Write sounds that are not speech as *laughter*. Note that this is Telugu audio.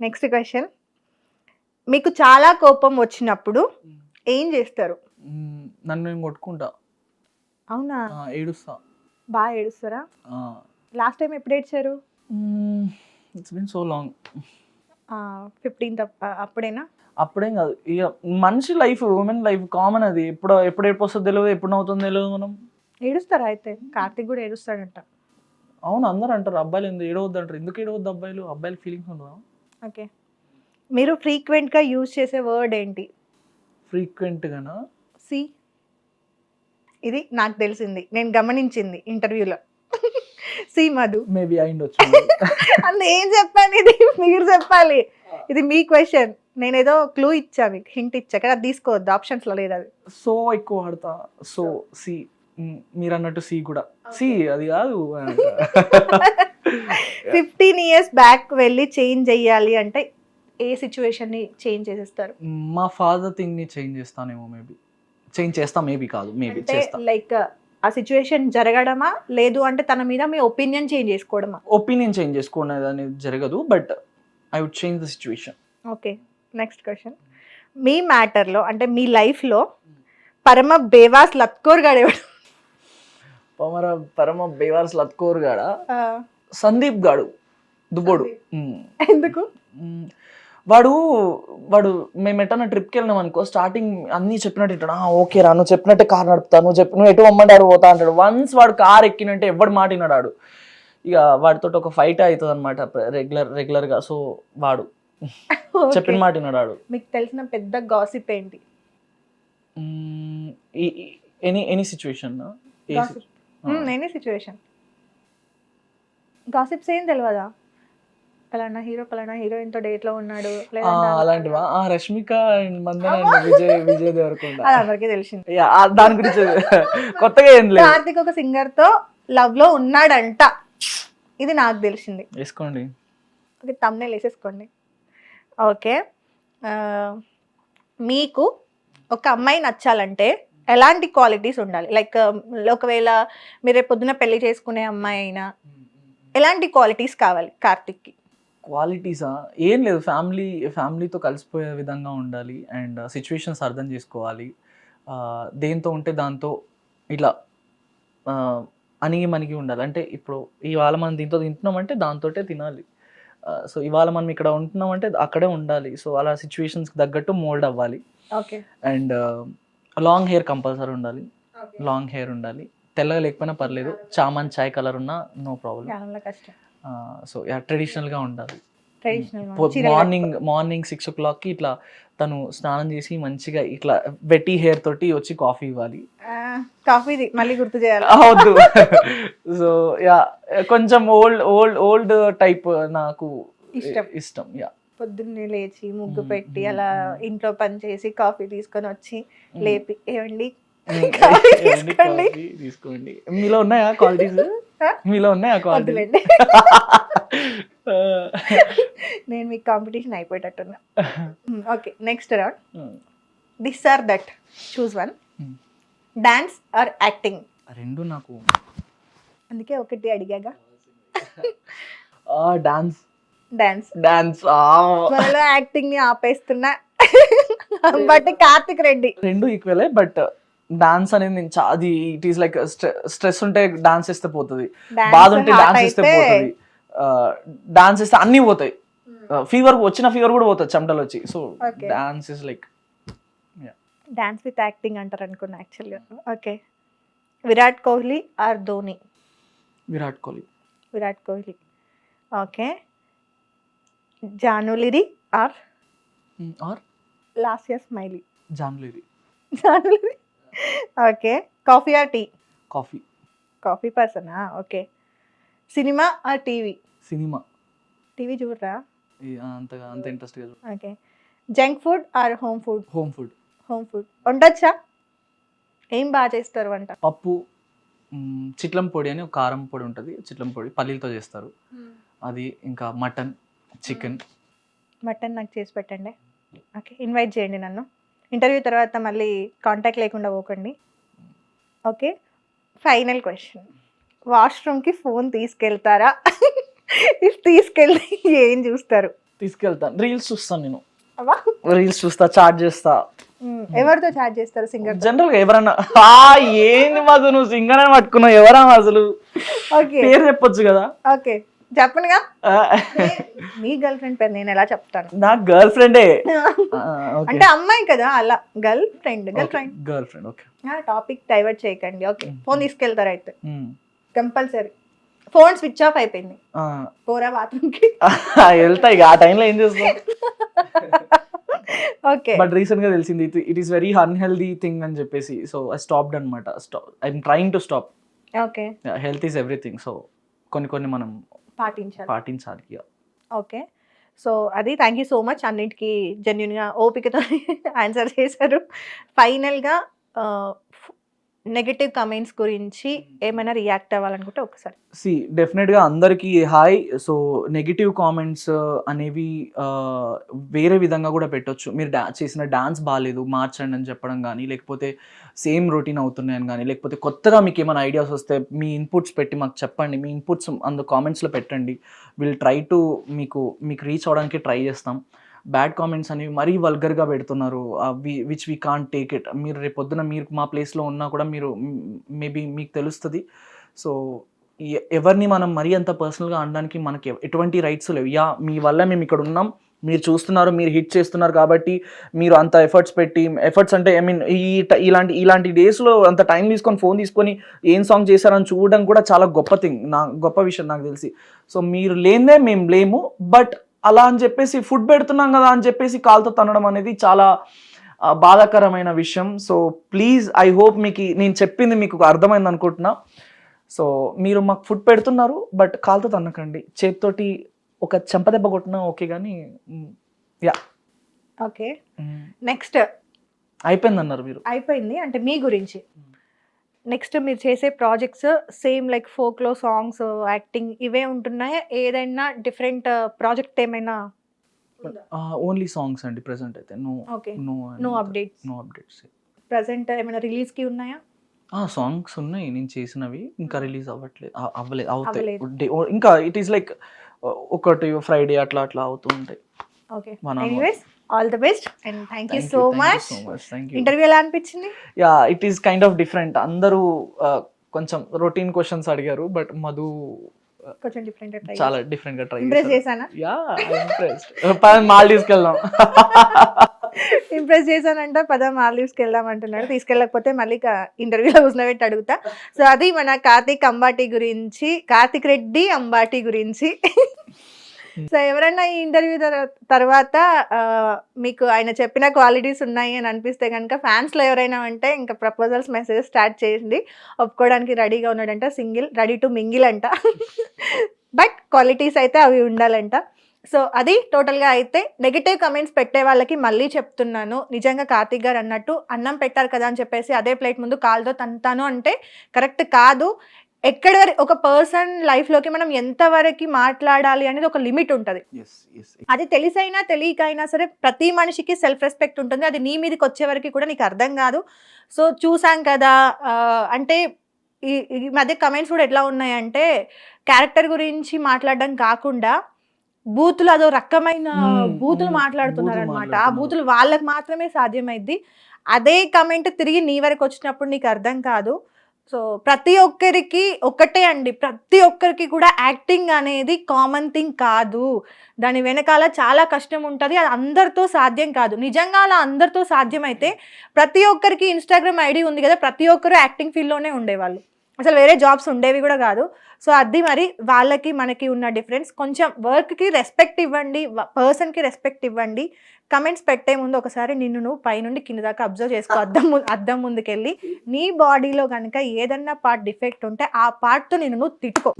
నెక్స్ట్ క్వశ్చన్ మీకు చాలా కోపం వచ్చినప్పుడు ఏం చేస్తారు? మ్మ్, నన్ను నేను కొట్టుకుంటా. అవునా? ఏడుస్తా. బాగా ఏడుస్తారా? లాస్ట్ టైం ఎప్పుడు ఏడ్చారు? It's been so long fifteenth అప్పుడేనా? అప్పుడేం కాదు. ఇక మనిషి లైఫ్ ఉమెన్ లైఫ్ కామన్ అది. ఎప్పుడు ఎప్పుడు ఎప్పుడు వస్తుందో తెలియదు ఎప్పుడు నవ్వుతుందో తెలియదు మనం. ఏడుస్తారా అయితే? కార్తిక్ కూడా ఏడుస్తాడంట. అవును అందరూ అంటారు అబ్బాయిలు ఎందుకు ఏడవద్దు అంటారు ఎందుకు ఏడవద్దు అబ్బాయిలు? అబ్బాయిలు ఫీలింగ్స్ ఉండదా ఓకే. మీరు ఫ్రీక్వెంట్గా యూజ్ చేసే వర్డ్ ఏంటి? ఫ్రీక్వెంట్గానా? సి. ఇది నాకు తెలిసింది. నేను గమనించింది ఇంటర్వ్యూలో. సి మధు. మేబీ అయిండొచ్చు అన్న ఏం చెప్పాను. ఇది మీరు చెప్పాలి. ఇది మీ క్వశ్చన్. నేను ఏదో క్లూ ఇచ్చా మీకు. హింట్ ఇచ్చా. కానీ అది తీసుకోవద్దు. ఆప్షన్స్లో లేదు అది. సో ఎక్కువ వాడతా. So C. మీరు అన్నట్టు సి కూడా. సి అది కాదు. *laughs* ఫిఫ్టీన్ ఇయర్స్ బ్యాక్ వెళ్ళి చేంజ్ చెయ్యాలి అంటే ఏ సిచ్యువేషన్ని చేంజ్ చేసేస్తారు? మా ఫాదర్ థింగ్ని చేంజ్ చేస్తానేమో మేబీ చేంజ్ చేస్తా మేబీ కాదు మేబీ అంటే చేస్తా. లైక్ ఆ సిచ్యువేషన్ జరగడమా? లేదు అంటే తన మీద మీ ఒపీనియన్ చేంజ్ చేసుకోవడమా? ఒపీనియన్ చేంజ్ చేసుకోవడం అనేది జరగదు but I would change the situation okay next question మీ మ్యాటర్లో అంటే మీ లైఫ్లో పరమ బేవాస్ లత్కోర్ గాడేవాడు పమర పరమ బేవార్స్ లత్కోర్ గాడ? సందీప్ గాడు దుబ్బోడు. ఎందుకు. వాడు వాడు మేము ఎట్టన్నా ట్రిప్కి వెళ్ళినాం అనుకో స్టార్టింగ్ అన్నీ చెప్పినట్టు ఇట్టాడు "ఆ, ఓకే రా నువ్వు చెప్పినట్టే కార్ నడుపుతా నువ్వు చెప్పి నువ్వు ఎటు పొమ్మంటారు పోతా అంటాడు. వన్స్ వాడు కార్ ఎక్కినంటే ఎవడు మాట విన్నాడు ఇక వాడితో ఒక ఫైట్ అవుతుంది అనమాట రెగ్యులర్ రెగ్యులర్గా సో వాడు *laughs* చెప్పిన. మాట విన్నాడు మీకు తెలిసిన పెద్ద గాసిప్ ఏంటి? Any any situation. Any situation gossips ఏం తెలియదా పలానా హీరో పలానా హీరోయిన్తో డేట్లో ఉన్నాడు అలాంటివా? ఆ, రష్మిక and మందన విజయ్ విజయ్ దేవరకొండ. అది అందరికీ తెలిసింది. దాని గురించి *laughs* కొత్తగా ఏం లేదు. కార్తిక్ ఒక సింగర్తో లవ్లో ఉన్నాడంట. ఇది నాకు తెలిసింది. వేసుకోండి. ఓకే తమ్నే వేసేసుకోండి. ఓకే మీకు ఒక అమ్మాయి నచ్చాలంటే ఎలాంటి క్వాలిటీస్ ఉండాలి? లైక్ ఒకవేళ మీరు పొద్దున పెళ్ళి చేసుకునే అమ్మాయి అయినా ఎలాంటి క్వాలిటీస్ కావాలి కార్తిక్కి? క్వాలిటీసా ఏం లేదు. ఫ్యామిలీ ఫ్యామిలీతో కలిసిపోయే విధంగా ఉండాలి. అండ్ సిచ్యువేషన్స్ అర్థం చేసుకోవాలి. దేంతో ఉంటే దాంతో ఇట్లా అణిగి మణిగి ఉండాలి. అంటే ఇప్పుడు ఇవాళ మనం దీంతో తింటున్నామంటే దాంతోటే తినాలి. సో ఇవాళ మనం ఇక్కడ ఉంటున్నామంటే అక్కడే ఉండాలి. సో అలా సిచ్యువేషన్స్కి తగ్గట్టు మోల్డ్ అవ్వాలి. Okay. And long hair compulsory ఉండాలి. లాంగ్ హెయిర్ ఉండాలి. తెల్లగా లేకపోయినా పర్లేదు. చామన్ చాయ్ కలర్ ఉన్నా నో ప్రాబ్లం సో యా ట్రెడిషనల్గా ఉండాలి. మార్నింగ్ మార్నింగ్ సిక్స్ ఓ క్లాక్కి ఇట్లా తను స్నానం చేసి మంచిగా ఇట్లా వెట్టి హెయిర్ తోటి వచ్చి కాఫీ ఇవ్వాలి. కాఫీ మళ్ళీ గుర్తు చేయాలి? అవద్దు సో యా కొంచెం ఓల్డ్ ఓల్డ్ ఓల్డ్ టైప్ నాకు ఇష్టం. యా పొద్దున్నే లేచి ముగ్గు మ్మ్. పెట్టి అలా ఇంట్లో పని చేసి కాఫీ తీసుకొని వచ్చి. లేపి ఏమండి? *laughs* తీసుకోండి. తీసుకోండి. మీలో ఉన్నాయా క్వాలిటీస్? *laughs* మీలో ఉన్నాయా క్వాలిటీస్ వద్దులేండి. *laughs* నేను మీకు competition అయిపోయేటట్టున్నా. Okay next round this or that choose one. Dance or acting రెండు నాకు. అందుకే ఒకటి అడిగాగా. డాన్స్ డాన్స్ డాన్స్ యాక్టింగ్ని ఆపేస్తున్నా. బట్ కార్తిక్ రెడ్డి. రెండు ఈక్వలే బట్ డాన్స్ అనేది నేను చా- అది ఇట్ ఈస్ లైక్ స్ట్రెస్ ఉంటే డాన్స్ చేస్తే పోతుంది. Dance బాధ ఉంటే hot డాన్స్ చేస్తే అయితే- పోతుంది. డాన్స్ చేస్తే అన్ని పోతాయి. ఫీవర్ వచ్చిన ఫీవర్ కూడా పోతుంది చెమటలు వచ్చి. So Okay. Dance is like dance with acting అంటారు అనుకున్నా యాక్చువల్గా okay Virat Kohli or Dhoni Virat Kohli Virat Kohli okay Janulyri or or last year smiley జాన్లీ Janulyri okay. Coffee or tea? Coffee. Coffee persona? Okay. Cinema or TV? Cinema. TV చూడరా? అంతగా అంత ఇంట్రెస్ట్గా okay. Junk food or home food? Home food. Home food. వండొచ్చా? ఏం బాగా చేస్తారు వంట? పప్పు మ్, చిట్లం పొడి అని ఒక కారం పొడి ఉంటుంది. చిట్లం పొడి పల్లీలతో చేస్తారు. అది ఇంకా మటన్ చికెన్. మటన్ నాకు చేసి పెట్టండి. ఓకే ఇన్వైట్ చేయండి నన్ను. ఇంటర్వ్యూ తర్వాత మళ్ళీ కాంటాక్ట్ లేకుండా పోకండి. ఓకే ఫైనల్ క్వశ్చన్ వాష్రూమ్కి ఫోన్ తీసుకెళ్తారా? *laughs* ఇఫ్ తీసుకెళ్తే ఏం చూస్తారు? తీసుకెళ్తాను రీల్స్ చూస్తాను నేను. రీల్స్ చూస్తా చాట్ చేస్తా. ఎవరితో చాట్ చేస్తారు సింగర్ జనరల్గా ఎవరన్నా ఏంది మాకు నువ్వు సింగర్ అని పట్టుకున్నావు? ఎవరా అసలు పేరు చెప్పొచ్చు కదా? ఓకే చెప్పనుగా? మీ గర్ల్ ఫ్రెండ్ పేరు నేను ఎలా చెప్తాను? నా గర్ల్ ఫ్రెండే అంటే అమ్మాయి కదా అలా. Girlfriend girlfriend girlfriend okay topic divert చేయకండి. ఓకే. ఫోన్ తీసుకెళ్తారు అయితే? కంపల్సరీ. ఫోన్ స్విచ్ ఆఫ్ అయిపోయింది. పోరా బాత్రూమ్కి వెళ్తా ఇక. ఆ టైంలో ఏం చేస్తాం? *laughs* ఓకే. బట్ రీసెంట్గా తెలిసింది it is very unhealthy thing అని చెప్పేసి. సో ఐ స్టాప్డ్ అనమాట stop I'm trying to stop. Okay. Health is everything. So కొన్ని కొన్ని మనం పాటించాలి. పాటించాలి. ఓకే. సో అది థ్యాంక్ యూ సో మచ్ అన్నిటికీ జెన్యున్గా ఓపికతో *laughs* ఆన్సర్ చేశారు. ఫైనల్గా నెగటివ్ కమెంట్స్ గురించి ఏమైనా రియాక్ట్ అవ్వాలనుకుంటే ఒకసారి సి డెఫినెట్గా అందరికీ హాయ్ సో నెగిటివ్ కామెంట్స్ అనేవి uh, వేరే విధంగా కూడా పెట్టొచ్చు. మీరు డా చేసిన డాన్స్ బాగాలేదు మార్చండి అని చెప్పడం కానీ లేకపోతే సేమ్ రొటీన్ అవుతున్నాయని కానీ లేకపోతే కొత్తగా మీకు ఏమైనా ఐడియాస్ వస్తే మీ ఇన్పుట్స్ పెట్టి మాకు చెప్పండి. మీ ఇన్పుట్స్ అందు కామెంట్స్లో పెట్టండి. విల్ ట్రై టు మీకు మీకు రీచ్ అవడానికి ట్రై చేస్తాం. బ్యాడ్ కామెంట్స్ అనేవి మరీ వల్గర్గా పెడుతున్నారు. Which we can't take it మీరు రేపు మీరు మా ప్లేస్లో ఉన్నా కూడా మీరు మేబీ మీకు తెలుస్తుంది. సో ఎవరిని మనం మరీ అంత పర్సనల్గా అనడానికి మనకి ఎటువంటి రైట్స్ లేవు. యా మీ వల్ల మేము ఇక్కడ ఉన్నాం. మీరు చూస్తున్నారు మీరు హిట్ చేస్తున్నారు కాబట్టి మీరు అంత ఎఫర్ట్స్ పెట్టి ఎఫర్ట్స్ అంటే ఐ మీన్ ఈ ఇలాంటి ఇలాంటి డేస్లో అంత టైం తీసుకొని ఫోన్ తీసుకొని ఏం సాంగ్ చేశారని చూడడం కూడా చాలా గొప్ప థింగ్ నా గొప్ప విషయం నాకు తెలిసి. సో మీరు లేనే మేము లేము బట్ అలా అని చెప్పేసి ఫుడ్ పెడుతున్నాం కదా అని చెప్పేసి కాలుతో తనడం అనేది చాలా బాధాకరమైన విషయం. సో ప్లీజ్ ఐ హోప్ మీకు నేను చెప్పింది మీకు అర్థమైంది అనుకుంటున్నా. సో మీరు మాకు ఫుడ్ పెడుతున్నారు బట్ కాలుతో తన్నకండి. చేతితోటి ఒక చెంపదెబ్బ కొట్టినా ఓకే కానీ యా. ఓకే. నెక్స్ట్ అయిపోయింది అన్నారు మీరు. అయిపోయింది. అంటే మీ గురించి. నెక్స్ట్ మీరు చేసే projects same like ఫోక్లో songs acting ఇవే ఉంటున్నాయా? ఏదైనా డిఫరెంట్ ప్రాజెక్ట్ ఏమైనా ఓన్లీ సాంగ్స్ అండి ప్రెసెంట్ అయితే. No okay. No no updates. No updates. Present ఏమైనా రిలీజ్కి ఉన్నాయా? సాంగ్స్ ఉన్నాయి. నేను చేసినవి. ఇంకా రిలీజ్ అవ్వట్లేదు. అవ్వలేదు. అవుతాయి ఇంకా ఇట్ ఈస్ లైక్ ఒకటి ఫ్రైడే అట్లా అట్లా అవుతూ ఉంటాయి. Okay. All the best and thank you so much. Interview ఎలా అనిపించింది? Yeah it is kind of different అందరూ కొంచెం రొటీన్ క్వశ్చన్స్ అడిగారు బట్ మధు కొంచెం డిఫరెంట్ ట్రై చాలా డిఫరెంట్గా ట్రై ఇంప్రెస్ చేశానా? యా ఇంప్రెస్డ్ మాల్ తీసుకెళ్దాం. ఇంప్రెస్ చేశానంట పద మాల్దీవ్స్కి వెళ్దాం అంటున్నాడు. తీసుకెళ్ళకపోతే మళ్ళీ ఇంటర్వ్యూలో కూర్చోబెట్టి అడుగుతా. సో అది మన కార్తీక్ అంబాటి గురించి కార్తీక్ రెడ్డి అంబాటి గురించి. Hmm. సో ఎవరైనా ఈ ఇంటర్వ్యూ తర్వాత మీకు ఆయన చెప్పిన క్వాలిటీస్ ఉన్నాయి అని అనిపిస్తే కనుక ఫ్యాన్స్లో ఎవరైనా ఉంటే ఇంకా ప్రపోజల్స్ మెసేజ్ స్టార్ట్ చేయండి. ఒప్పుకోవడానికి రెడీగా ఉన్నాడంట సింగిల్ రెడీ టు మింగిల్ అంట. *laughs* బట్ క్వాలిటీస్ అయితే అవి ఉండాలంట. సో అది టోటల్గా అయితే నెగిటివ్ కమెంట్స్ పెట్టే వాళ్ళకి మళ్ళీ చెప్తున్నాను. నిజంగా కార్తీక్ గారు అన్నట్టు అన్నం పెట్టారు కదా అని చెప్పేసి అదే ప్లేట్ ముందు కాలుతో తంతాను అంటే కరెక్ట్ కాదు. ఎక్కడి వరకు ఒక పర్సన్ లైఫ్లోకి మనం ఎంతవరకు మాట్లాడాలి అనేది ఒక లిమిట్ ఉంటుంది. అది తెలిసైనా తెలియకైనా సరే ప్రతి మనిషికి సెల్ఫ్ రెస్పెక్ట్ ఉంటుంది. అది నీ మీదకి వచ్చే వరకు కూడా నీకు అర్థం కాదు. సో చూసాం కదా అంటే ఈ ఈ మధ్య కమెంట్స్ కూడా ఎట్లా ఉన్నాయంటే క్యారెక్టర్ గురించి మాట్లాడడం కాకుండా బూతులు అదో రకమైన బూతులు మాట్లాడుతున్నారు అనమాట ఆ. బూతులు వాళ్ళకి మాత్రమే సాధ్యమైద్ది. అదే కమెంట్ తిరిగి నీ వరకు వచ్చినప్పుడు నీకు అర్థం కాదు. సో ప్రతి ఒక్కరికి ఒకటే అండి. ప్రతి ఒక్కరికి కూడా యాక్టింగ్ అనేది కామన్ థింగ్ కాదు. దాని వెనకాల చాలా కష్టం ఉంటుంది. అది అందరితో సాధ్యం కాదు. నిజంగా అలా అందరితో సాధ్యమైతే ప్రతి ఒక్కరికి ఇన్స్టాగ్రామ్ ఐడి ఉంది కదా ప్రతి ఒక్కరు యాక్టింగ్ ఫీల్డ్లోనే ఉండేవాళ్ళు. అసలు వేరే జాబ్స్ ఉండేవి కూడా కాదు. సో అది మరి వాళ్ళకి మనకి ఉన్న డిఫరెన్స్ కొంచెం వర్క్కి రెస్పెక్ట్ ఇవ్వండి పర్సన్కి రెస్పెక్ట్ ఇవ్వండి. కమెంట్స్ పెట్టే ముందు ఒకసారి నిన్ను నువ్వు పైనుండి కింద దాకా అబ్జర్వ్ చేసుకో. అద్దం అద్దం ముందుకెళ్ళి. నీ బాడీలో కనుక ఏదన్నా పార్ట్ డిఫెక్ట్ ఉంటే ఆ పార్ట్తో నిన్ను నువ్వు తిట్టుకో.